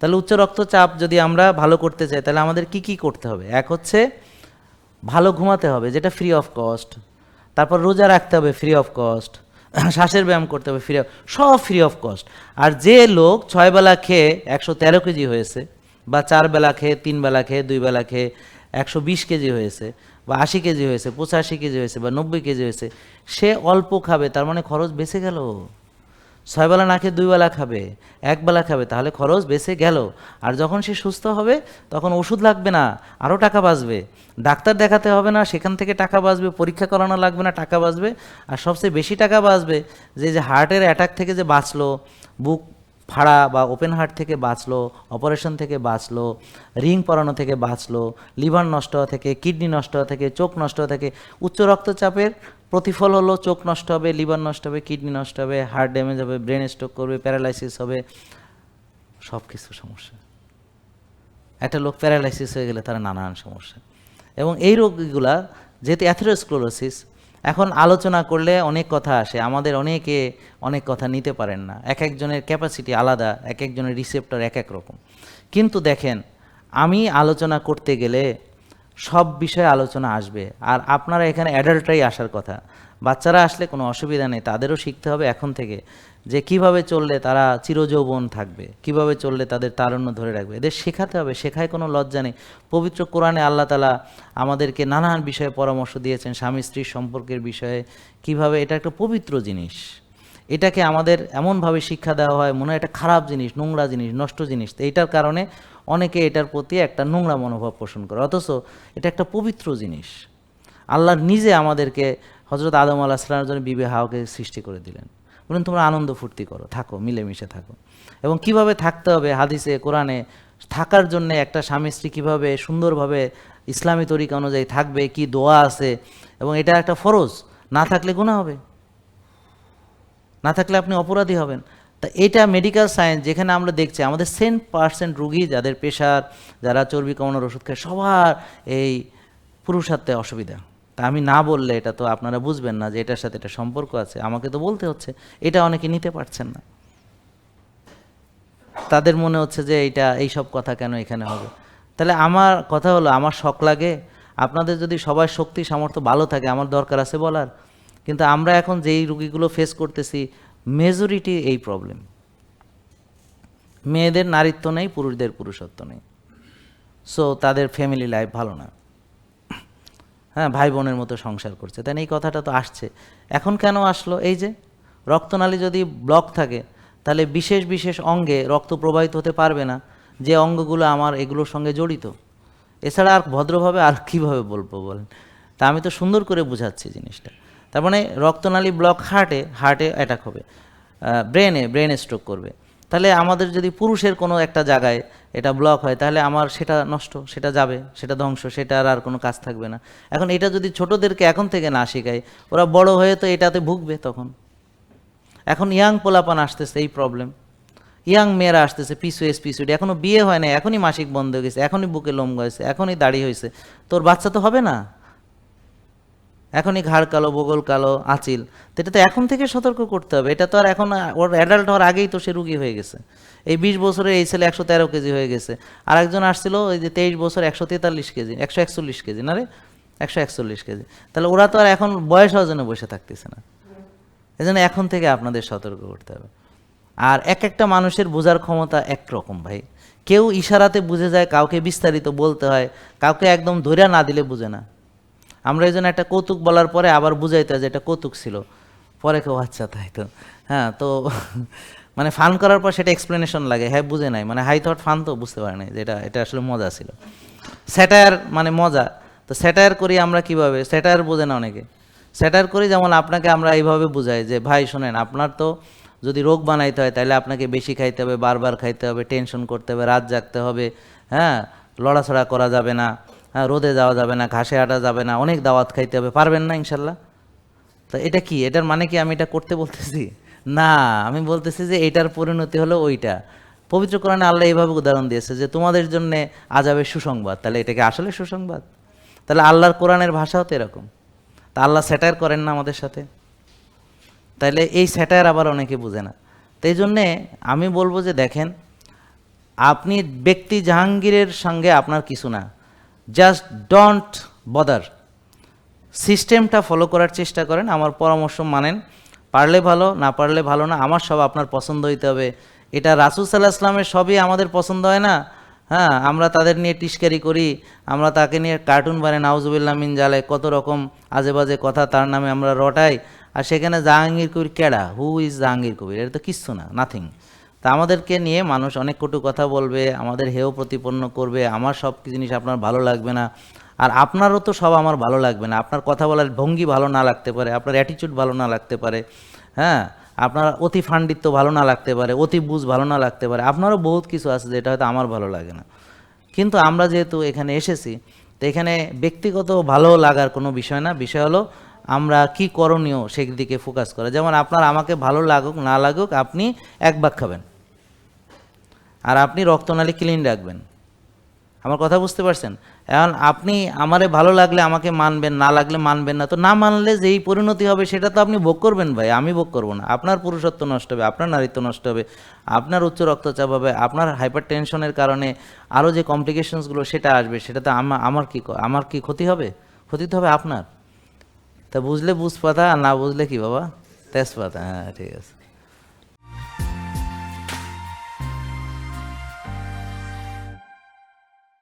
তাহলে উচ্চ রক্তচাপ যদি আমরা ভালো করতে চাই, তাহলে আমাদের কি কি করতে হবে? এক হচ্ছে ভালো ঘুমাতে হবে, যেটা ফ্রি অফ কস্ট তারপর রোজা রাখতে হবে ফ্রি অফ কস্ট শ্বাসের ব্যায়াম করতে হবে ফ্রি সব ফ্রি অফ কস্ট আর যে লোক ছয় বেলা খেয়ে একশো তেরো কেজি হয়েছে, বা চার বেলা খেয়ে, তিন বেলা খেয়ে, দুই বেলা খেয়ে একশো বিশ কেজি হয়েছে, বা আশি কেজি হয়েছে, পঁচাশি কেজি হয়েছে, বা নব্বই কেজি হয়েছে, সে অল্প খাবে, তার মানে খরচ বেঁচে গেল। ছয় বেলা না খেয়ে দুইবেলা খাবে এক বেলা খাবে, তাহলে খরচ বেঁচে গেল। আর যখন সে সুস্থ হবে, তখন ওষুধ লাগবে না আরও টাকা বাঁচবে। ডাক্তার দেখাতে হবে না, সেখান থেকে টাকা বাঁচবে, পরীক্ষা করানো লাগবে না, টাকা বাঁচবে। আর সবচেয়ে বেশি টাকা বাঁচবে, যে যে হার্টের অ্যাটাক থেকে যে বাঁচলো বুক ফাড়া বা ওপেন হার্ট থেকে বাঁচলো অপারেশন থেকে বাঁচলো রিং পরানো থেকে বাঁচলো লিভার নষ্ট হওয়া থেকে কিডনি নষ্ট হওয়া থেকে, চোখ নষ্ট হওয়া থেকে, উচ্চ রক্তচাপের প্রতিফল হলো চোখ নষ্ট হবে লিভার নষ্ট হবে কিডনি নষ্ট হবে হার্ট ড্যামেজ হবে ব্রেন স্ট্রোক করবে প্যারালাইসিস হবে সব কিছু সমস্যা। একটা লোক প্যারালাইসিস হয়ে গেলে তারা নানান সমস্যা। এবং এই রোগগুলা যেহেতু অ্যাথেরোস্ক্লোরোসিস এখন আলোচনা করলে অনেক কথা আসে। আমাদের অনেকে অনেক কথা নিতে পারেন না। এক একজনের ক্যাপাসিটি আলাদা, এক একজনের রিসেপ্টর এক এক রকম। কিন্তু দেখেন, আমি আলোচনা করতে গেলে সব বিষয়ে আলোচনা আসবে। আর আপনারা এখানে অ্যাডাল্টরাই আসার কথা। বাচ্চারা আসলে কোনো অসুবিধা নেই, তাদেরও শিখতে হবে এখন থেকে যে কীভাবে চললে তারা চিরযৌবন থাকবে, কীভাবে চললে তাদের তারুণ্য ধরে রাখবে। এদের শেখাতে হবে, শেখায় কোনো লজ্জা নেই। পবিত্র কোরআনে আল্লাহ তালা আমাদেরকে নানান বিষয়ে পরামর্শ দিয়েছেন, স্বামী স্ত্রীর সম্পর্কের বিষয়ে, কীভাবে এটা একটা পবিত্র জিনিস। এটাকে আমাদের এমনভাবে শিক্ষা দেওয়া হয়, মনে হয় এটা খারাপ জিনিস, নোংরা জিনিস, নষ্ট জিনিস। তো এইটার কারণে অনেকে এটার প্রতি একটা নোংরা মনোভাব পোষণ করে, অথচ এটা একটা পবিত্র জিনিস। আল্লাহ নিজে আমাদেরকে হজরত আদম আল্লাহ সালামের জন্য বিবে হাওয়াকে সৃষ্টি করে দিলেন। বলুন তোমরা আনন্দ ফুর্তি করো, থাকো, মিলেমিশে থাকো। এবং কীভাবে থাকতে হবে হাদিসে, কোরআনে? থাকার জন্য একটা স্বামী স্ত্রী কীভাবে সুন্দরভাবে ইসলামী তরিকা অনুযায়ী থাকবে, কি দোয়া আছে? এবং এটা একটা ফরজ, না থাকলে গুণা হবে। না থাকলে আপনি অপরাধী হবেন। তা এটা মেডিকেল সায়েন্স যেখানে আমরা দেখছি আমাদের সেন পার্সেন্ট রুগী যাদের প্রেশার, যারা চর্বি কমানোর ওষুধ খায়, সবার এই পুরুষার্থে অসুবিধা। তা আমি না বললে এটা তো আপনারা বুঝবেন না যে এটার সাথে এটা সম্পর্ক আছে। আমাকে তো বলতে হচ্ছে, এটা অনেকে নিতে পারছেন না। তাদের মনে হচ্ছে যে এইটা, এই সব কথা কেন এখানে হবে? তাহলে আমার কথা হলো, আমার শখ লাগে, আপনাদের যদি সবার শক্তি, সামর্থ্য ভালো থাকে, আমার দরকার আছে বলার। কিন্তু আমরা এখন যেই রুগীগুলো ফেস করতেছি মেজরিটি এই প্রবলেম মেয়েদের নারীত্ব নেই, পুরুষদের পুরুষত্ব নেই। সো তাদের ফ্যামিলি লাইফ ভালো না। হ্যাঁ ভাই বোনের মতো সংসার করছে। তাই এই কথাটা তো আসছে। এখন কেন আসলো? এই যে, রক্তনালী যদি ব্লক থাকে, তাহলে বিশেষ বিশেষ অঙ্গে রক্ত প্রবাহিত হতে পারবে না। যে অঙ্গগুলো আমার, এগুলোর সঙ্গে জড়িত। এছাড়া আর ভদ্রভাবে আর কীভাবে বলব বলেন? তা আমি তো সুন্দর করে বোঝাচ্ছি জিনিসটা। তার মানে রক্তনালী ব্লক হার্টে হার্টে অ্যাটাক হবে। ব্রেনে ব্রেনে স্ট্রোক করবে। তাহলে আমাদের যদি পুরুষের কোনো একটা জায়গায় এটা ব্লক হয়, তাহলে আমার সেটা নষ্ট, সেটা যাবে, সেটা ধ্বংস, সেটা আর আর কোনো কাজ থাকবে না। এখন এটা যদি ছোটদেরকে এখন থেকে না শেখায়, ওরা বড় হয়ে তো এটাতে ভুগবে তখন। এখন ইয়াং পোলাপান আসতেছে এই প্রবলেম ইয়াং মেয়েরা আসতেছে পিসুএস পিসুডি এখনও বিয়ে হয় না এখনই মাসিক বন্ধ হয়ে গেছে, এখনই বুকে লোম গেছে এখনই দাড়ি হয়েছে। তোর বাচ্চা তো হবে না? এখনই ঘাড় কালো, বগল কালো, আঁচিল। এটা তো এখন থেকে সতর্ক করতে হবে। এটা তো আর এখন, ওর অ্যাডাল্ট হওয়ার আগেই তো সে রুগী হয়ে গেছে। এই বিশ বছরে এই ছেলে একশো তেরো কেজি হয়ে গেছে। আর একজন আসছিল, ওই যে তেইশ বছর একশো তেতাল্লিশ কেজি, একশো একচল্লিশ কেজি, না রে? একশো একচল্লিশ কেজি। তাহলে ওরা তো আর এখন বয়স হওয়ার জন্য বসে থাকতেছে না। এই জন্য এখন থেকে আপনাদের সতর্ক করতে হবে। আর এক একটা মানুষের বোঝার ক্ষমতা একরকম ভাই। কেউ ইশারাতে বুঝে যায়, কাউকে বিস্তারিত বলতে হয়, কাউকে একদম ধৈর্য না দিলে বুঝে না। আমরা এই জন্য একটা কৌতুক বলার পরে আবার বুঝাইতে যে এটা কৌতুক ছিল। পরে কেউ আচ্ছা তাই তো। হ্যাঁ তো মানে ফান করার পর সেটা এক্সপ্লেনেশন লাগে। হ্যাঁ বুঝে নাই। মানে হাই থট ফান তো বুঝতে পারে নাই যে এটা আসলে মজা ছিল। স্যাটায়ার মানে মজা। তো স্যাটায়ার করি আমরা কীভাবে? স্যাটায়ার বোঝে না অনেকে। স্যাটার করি যেমন আপনাকে আমরা এইভাবে বুঝাই যে, ভাই, শোনেন, আপনার তো যদি রোগ বানাইতে হয় তাহলে আপনাকে বেশি খাইতে হবে, বারবার খাইতে হবে টেনশন করতে হবে, রাত জাগতে হবে হ্যাঁ লড়াছড়া করা যাবে না। রোদে যাওয়া যাবে না, ঘাসে হাঁটা যাবে না, অনেক দাওয়াত খাইতে হবে, পারবেন না ইনশাল্লাহ? তো এটা কি? এটার মানে কি আমি এটা করতে বলতেছি? না, আমি বলতেছি যে এটার পরিণতি হলো ওইটা। পবিত্র কোরআনে আল্লাহ এইভাবে উদাহরণ দিয়েছে যে তোমাদের জন্য আজাবের সুসংবাদ। তাহলে এটাকে আসলে সুসংবাদ? তাহলে আল্লাহর কোরআনের ভাষাও তো এরকম। তা আল্লাহ স্যাটায়ার করেন না আমাদের সাথে? তাইলে এই স্যাটায়ার আবার অনেকে বুঝে না। তো এই জন্যে আমি বলব যে দেখেন, আপনি ব্যক্তি জাহাঙ্গীরের সঙ্গে আপনার কিছু না। জাস্ট ডোন্ট বদার সিস্টেমটা ফলো করার চেষ্টা করেন, আমার পরামর্শ মানেন। পারলে ভালো, না পারলে ভালো না, আমার সব আপনার পছন্দ হইতে হবে। এটা রাসুল সাল্লাহ আসলামের সবই আমাদের পছন্দ হয় না? হ্যাঁ আমরা তাদের নিয়ে টিস্কারি করি, আমরা তাকে নিয়ে কার্টুন বানাই, নাউজুবিল্লাহ মিন জালে, কত রকম আজে বাজে কথা তার নামে আমরা রটাই। আর সেখানে জাহাঙ্গীর কবির কেডা? Who is Jahangir Kabir? এটা তো কিচ্ছু না নাথিং তা আমাদেরকে নিয়ে মানুষ অনেক কটু কথা বলবে, আমাদের হেয় প্রতিপন্ন করবে, আমার সব জিনিস আপনার ভালো লাগবে না। আর আপনারও তো সব আমার ভালো লাগবে না। আপনার কথা বলার ভঙ্গি ভালো না লাগতে পারে, আপনার অ্যাটিটিউড ভালো না লাগতে পারে হ্যাঁ? আপনার অতি ফান্ডিত্ব ভালো না লাগতে পারে, অতি বুঝ ভালো না লাগতে পারে। আপনারও বহুত কিছু আছে যেটা হয়তো আমার ভালো লাগে না। কিন্তু আমরা যেহেতু এখানে এসেছি, তো এখানে ব্যক্তিগত ভালো লাগার কোনো বিষয় না। বিষয় হলো আমরা কি করণীয় সেদিকে ফোকাস করা। যেমন আপনার আমাকে ভালো লাগুক, না লাগুক, আপনি এক ভাগ খাবেন। আর আপনি রক্তনালী ক্লিন রাখবেন। আমার কথা বুঝতে পারছেন? এখন আপনি আমারে ভালো লাগলে আমাকে মানবেন, না লাগলে মানবেন না। তো না মানলে যেই পরিণতি হবে সেটা তো আপনি ভোগ করবেন ভাই, আমি ভোগ করব না। আপনার পুরুষত্ব নষ্ট হবে, আপনার নারীত্ব নষ্ট হবে, আপনার উচ্চ রক্তচাপ হবে, আপনার হাইপার টেনশনের কারণে আরও যে কমপ্লিকেশনসগুলো সেটা আসবে, সেটা তো আমা- আমার কি ক- আমার কি ক্ষতি হবে? ক্ষতি তো হবে আপনার। তা বুঝলে বুঝ পাতা আর না বুঝলে কি বাবা? তেজপাতা হ্যাঁ ঠিক আছে।